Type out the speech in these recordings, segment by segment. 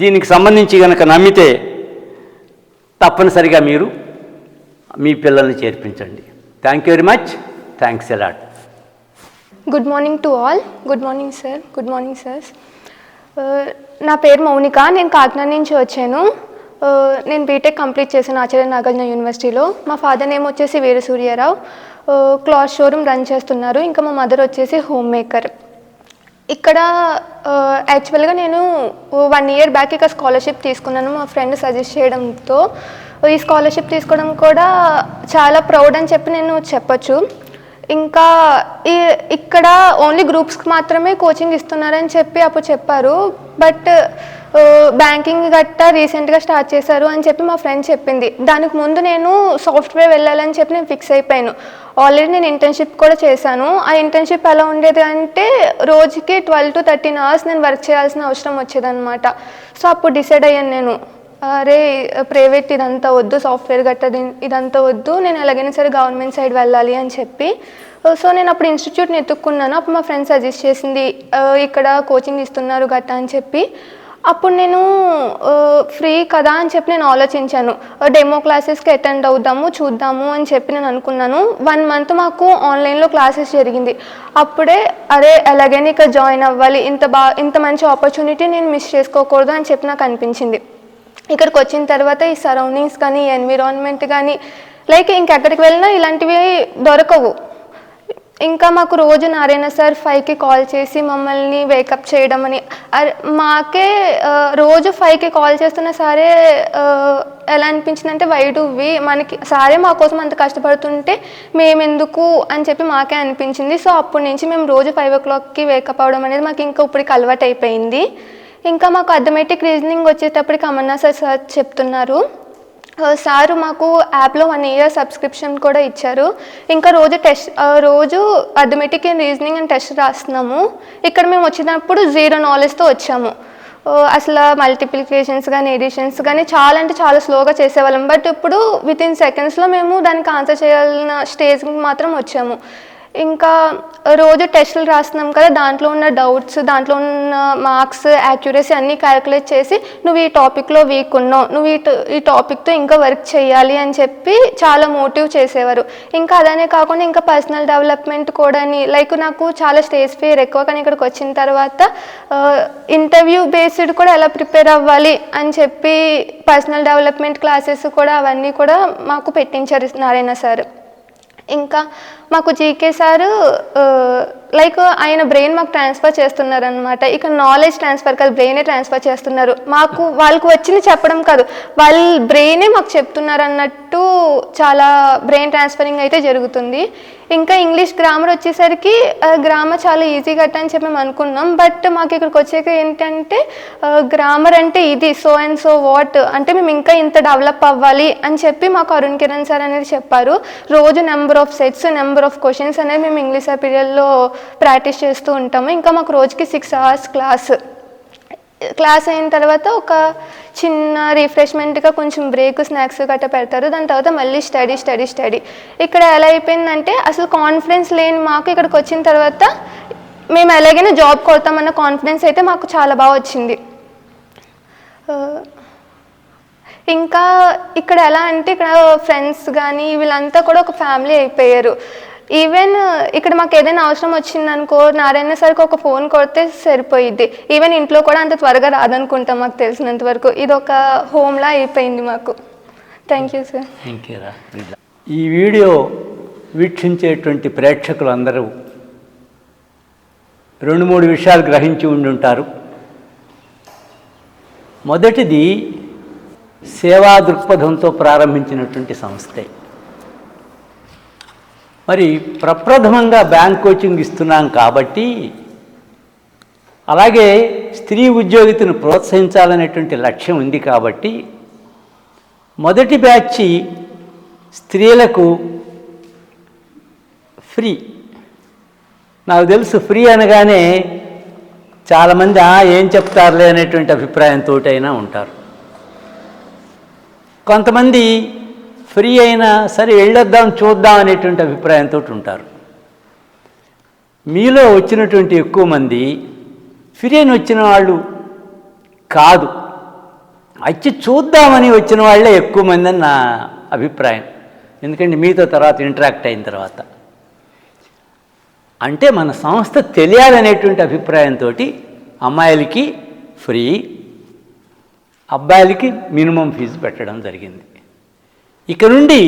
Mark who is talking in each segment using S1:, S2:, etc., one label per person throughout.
S1: దీనికి సంబంధించి కనుక నమ్మితే తప్పనిసరిగా మీరు మీ పిల్లల్ని చేర్పించండి. Thank you very much thanks a lot
S2: good morning to all good morning sir good morning sirs నా పేరు మౌనిక. నేను కాకినాడ నుంచి వచ్చాను. Uh, నేను బీటెక్ కంప్లీట్ చేశాను ఆచార్య నాగార్జున యూనివర్సిటీలో. మా ఫాదర్ నేమ్ వచ్చేసి Veera Suryarao cloth uh, showroom run చేస్తున్నారు. ఇంకా మా మదర్ వచ్చేసి హోమ్ మేకర్ ఇక్కడ యాక్చువల్గా నేను వన్ ఇయర్ బ్యాక్ ఇక స్కాలర్షిప్ తీసుకున్నాను. మా ఫ్రెండ్ సజెస్ట్ చేయడంతో ఈ స్కాలర్షిప్ తీసుకోవడం కూడా చాలా ప్రౌడ్ అని చెప్పి నేను చెప్పొచ్చు. ఇంకా ఈ ఇక్కడ ఓన్లీ గ్రూప్స్కి మాత్రమే కోచింగ్ ఇస్తున్నారని చెప్పి అప్పుడు చెప్పారు. బట్ బ్యాంకింగ్ గట్టా రీసెంట్గా స్టార్ట్ చేశారు అని చెప్పి మా ఫ్రెండ్ చెప్పింది. దానికి ముందు నేను సాఫ్ట్వేర్ వెళ్ళాలని చెప్పి నేను ఫిక్స్ అయిపోయాను. ఆల్రెడీ నేను ఇంటర్న్షిప్ కూడా చేశాను. ఆ ఇంటర్న్షిప్ ఎలా ఉండేది అంటే రోజుకి ట్వెల్వ్ టు థర్టీన్ అవర్స్ నేను వర్క్ చేయాల్సిన అవసరం వచ్చేదన్నమాట. సో అప్పుడు డిసైడ్ అయ్యాను నేను. అరే ప్రైవేట్ ఇదంతా వద్దు సాఫ్ట్వేర్ గట్ట ఇదంతా వద్దు నేను ఎలాగైనా సరే గవర్నమెంట్ సైడ్ వెళ్ళాలి అని చెప్పి. సో నేను అప్పుడు ఇన్స్టిట్యూట్ని ఎత్తుక్కున్నాను. అప్పుడు మా ఫ్రెండ్స్ సజెస్ట్ చేసింది ఇక్కడ కోచింగ్ ఇస్తున్నారు గట్ట అని చెప్పి. అప్పుడు నేను ఫ్రీ కదా అని చెప్పి నేను ఆలోచించాను. డెమో క్లాసెస్కి అటెండ్ అవుదాము చూద్దాము అని చెప్పి నేను అనుకున్నాను. వన్ మంత్ మాకు ఆన్లైన్లో క్లాసెస్ జరిగింది. అప్పుడే అరే ఎలాగైనా ఇక్కడ జాయిన్ అవ్వాలి ఇంత బా ఇంత మంచి ఆపర్చునిటీ నేను మిస్ చేసుకోకూడదు అని చెప్పి నాకు అనిపించింది. ఇక్కడికి వచ్చిన తర్వాత ఈ సరౌండింగ్స్ కానీ ఎన్విరాన్మెంట్ కానీ లైక్ ఇంకెక్కడికి వెళ్ళినా ఇలాంటివి దొరకవు. ఇంకా మాకు రోజు నారాయణ సార్ ఫైవ్కి కాల్ చేసి మమ్మల్ని వేకప్ చేయడం అని. మాకే రోజు ఫైవ్కి కాల్ చేస్తున్న సారే ఎలా అనిపించిందంటే వై వి మనకి సారే మా కోసం అంత కష్టపడుతుంటే మేమెందుకు అని చెప్పి మాకే అనిపించింది. సో అప్పటి నుంచి మేము రోజు ఫైవ్ ఓ క్లాక్కి వేకప్ అవడం అనేది మాకు ఇంకా ఇప్పటికి అలవాటు అయిపోయింది ఇంకా మాకు అథమెటిక్ రీజనింగ్ వచ్చేటప్పటికి అమర్నాథ్ సార్ సార్ చెప్తున్నారు. సారు మాకు యాప్లో వన్ ఇయర్ సబ్స్క్రిప్షన్ కూడా ఇచ్చారు. ఇంకా రోజు టెస్ట్ రోజు arithmetic and reasoning and test రాస్తున్నాము. ఇక్కడ మేము వచ్చినప్పుడు జీరో నాలెడ్జ్తో వచ్చాము. అసలు మల్టిప్లికేషన్స్ కానీ ఎడిషన్స్ కానీ చాలా అంటే చాలా స్లోగా చేసేవాళ్ళం. బట్ ఇప్పుడు విత్ ఇన్ సెకండ్స్లో మేము దానికి ఆన్సర్ చేయాలన్న స్టేజ్కి మాత్రం వచ్చాము. ఇంకా రోజు టెస్టులు రాస్తున్నాం కదా దాంట్లో ఉన్న డౌట్స్ దాంట్లో ఉన్న మార్క్స్ యాక్యురసీ అన్నీ క్యాలిక్యులేట్ చేసి నువ్వు ఈ టాపిక్లో వీక్ ఉన్నావు నువ్వు ఈ ఈ టాపిక్తో ఇంకా వర్క్ చేయాలి అని చెప్పి చాలా మోటివ్ చేసేవారు. ఇంకా అలానే కాకుండా ఇంకా పర్సనల్ డెవలప్మెంట్ కూడా లైక్ నాకు చాలా స్టేజ్ ఫియర్ ఎక్కువ కానీ ఇక్కడికి వచ్చిన తర్వాత ఇంటర్వ్యూ బేస్డ్ కూడా ఎలా ప్రిపేర్ అవ్వాలి అని చెప్పి పర్సనల్ డెవలప్మెంట్ క్లాసెస్ కూడా అవన్నీ కూడా మాకు పెట్టించారు నారాయణ సార్. ఇంకా మాకు జీకే సారు లైక్ ఆయన బ్రెయిన్ మాకు ట్రాన్స్ఫర్ చేస్తున్నారు అనమాట ఇక నాలెడ్జ్ ట్రాన్స్ఫర్ కాదు బ్రెయినే ట్రాన్స్ఫర్ చేస్తున్నారు. మాకు వాళ్ళకు వచ్చింది చెప్పడం కాదు. వాళ్ళ బ్రెయినే మాకు చెప్తున్నారు అన్నట్టు చాలా బ్రెయిన్ ట్రాన్స్ఫరింగ్ అయితే జరుగుతుంది. ఇంకా ఇంగ్లీష్ గ్రామర్ వచ్చేసరికి గ్రామర్ చాలా ఈజీ గట్ట అని చెప్పి మేము అనుకున్నాం. బట్ మాకు ఇక్కడికి వచ్చాక ఏంటంటే గ్రామర్ అంటే ఇది సో అండ్ సో వాట్ అంటే మేము ఇంకా ఇంత డెవలప్ అవ్వాలి అని చెప్పి మాకు అరుణ్ కిరణ్ సార్ అనేది చెప్పారు. రోజు number of sets number of questions అనేది మేము ఇంగ్లీష్ పీరియడ్లో ప్రాక్టీస్ చేస్తూ ఉంటాము. ఇంకా మాకు రోజుకి సిక్స్ అవర్స్ క్లాస్ క్లాస్ అయిన తర్వాత ఒక చిన్న రిఫ్రెష్మెంట్గా కొంచెం బ్రేక్ స్నాక్స్ గట్రా పెడతారు. దాని తర్వాత మళ్ళీ స్టడీ స్టడీ స్టడీ ఇక్కడ ఎలా అయిపోయిందంటే అసలు కాన్ఫిడెన్స్ లేని మాకు ఇక్కడికి వచ్చిన తర్వాత మేము ఎలాగైనా జాబ్ కొడతామన్న కాన్ఫిడెన్స్ అయితే మాకు చాలా బాగా వచ్చింది. ఇంకా ఇక్కడ ఎలా అంటే ఇక్కడ ఫ్రెండ్స్ కానీ వీళ్ళంతా కూడా ఒక ఫ్యామిలీ అయిపోయారు. ఈవెన్ ఇక్కడ మాకు ఏదైనా అవసరం వచ్చిందనుకో నారాయణ సార్కి ఒక ఫోన్ కొడితే సరిపోయిద్ది. ఈవెన్ ఇంట్లో కూడా అంత త్వరగా రాదనుకుంటాం మాకు తెలిసినంత వరకు. ఇది ఒక హోమ్లా అయిపోయింది మాకు. థ్యాంక్ యూ సార్
S1: ఈ వీడియో వీక్షించేటువంటి ప్రేక్షకులందరూ రెండు మూడు విషయాలు గ్రహించి ఉండుంటారు మొదటిది సేవా దృక్పథంతో ప్రారంభించినటువంటి సంస్థే. మరి ప్రప్రథమంగా బ్యాంక్ కోచింగ్ ఇస్తున్నాం కాబట్టి అలాగే స్త్రీ ఉద్యోగితను ప్రోత్సహించాలనేటువంటి లక్ష్యం ఉంది కాబట్టి మొదటి బ్యాచ్ స్త్రీలకు ఫ్రీ. నాకు తెలుసు ఫ్రీ అనగానే చాలామంది "ఆ, ఏం చెప్తారులే అనేటువంటి అభిప్రాయంతో అయినా ఉంటారు. కొంతమంది ఫ్రీ అయినా సరే వెళ్ళొద్దాం చూద్దాం అనేటువంటి అభిప్రాయంతో ఉంటారు. మీలో వచ్చినటువంటి ఎక్కువ మంది ఫ్రీ అని వచ్చిన వాళ్ళు కాదు. వచ్చి చూద్దామని వచ్చిన వాళ్ళే ఎక్కువ మంది అని నా అభిప్రాయం. ఎందుకంటే మీతో తర్వాత ఇంటరాక్ట్ అయిన తర్వాత. అంటే మన సంస్థ తెలియాలనేటువంటి అభిప్రాయంతో అమ్మాయిలకి ఫ్రీ అబ్బాయిలకి మినిమం ఫీజు పెట్టడం జరిగింది. ఇక నుండి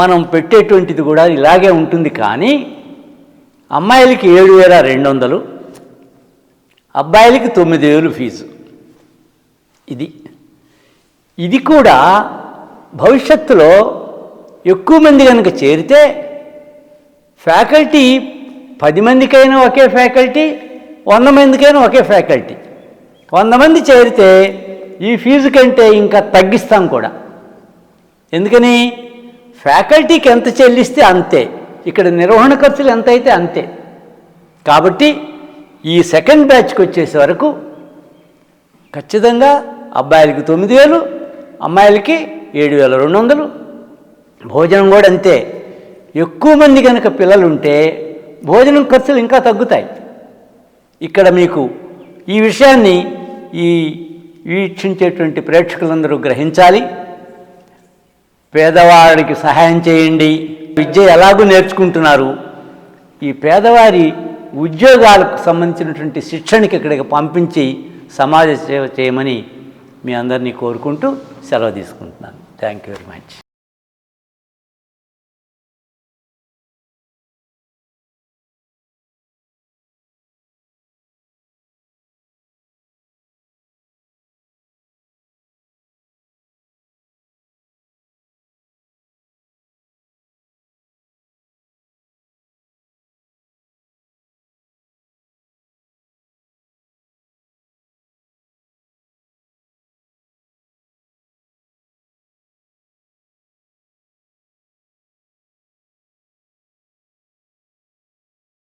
S1: మనం పెట్టేటువంటిది కూడా ఇలాగే ఉంటుంది కానీ అమ్మాయిలకి ఏడు వేల రెండు వందలు అబ్బాయిలకి తొమ్మిది వేలు ఫీజు. ఇది. ఇది కూడా భవిష్యత్తులో ఎక్కువ మంది కనుక చేరితే ఫ్యాకల్టీ పది మందికైనా ఒకే ఫ్యాకల్టీ వంద మందికైనా ఒకే ఫ్యాకల్టీ. వంద మంది చేరితే ఈ ఫీజు కంటే ఇంకా తగ్గిస్తాం కూడా. ఎందుకని ఫ్యాకల్టీకి ఎంత చెల్లిస్తే అంతే. ఇక్కడ నిర్వహణ ఖర్చులు ఎంత అయితే అంతే. కాబట్టి ఈ సెకండ్ బ్యాచ్కి వచ్చేసే వరకు ఖచ్చితంగా అబ్బాయిలకి తొమ్మిది వేలు అమ్మాయిలకి ఏడు వేల రెండు వందలు. భోజనం కూడా అంతే. ఎక్కువ మంది కనుక పిల్లలు ఉంటే భోజనం ఖర్చులు ఇంకా తగ్గుతాయి. ఇక్కడ మీకు ఈ విషయాన్ని ఈ వీక్షించేటువంటి ప్రేక్షకులందరూ గ్రహించాలి. పేదవాడికి సహాయం చేయండి. విద్య ఎలాగూ నేర్చుకుంటున్నారు? ఈ పేదవారి ఉద్యోగాలకు సంబంధించినటువంటి శిక్షణకి ఇక్కడికి పంపించి సమాజ సేవ చేయమని మీ అందరినీ కోరుకుంటూ సెలవు తీసుకుంటున్నాను. Thank you very much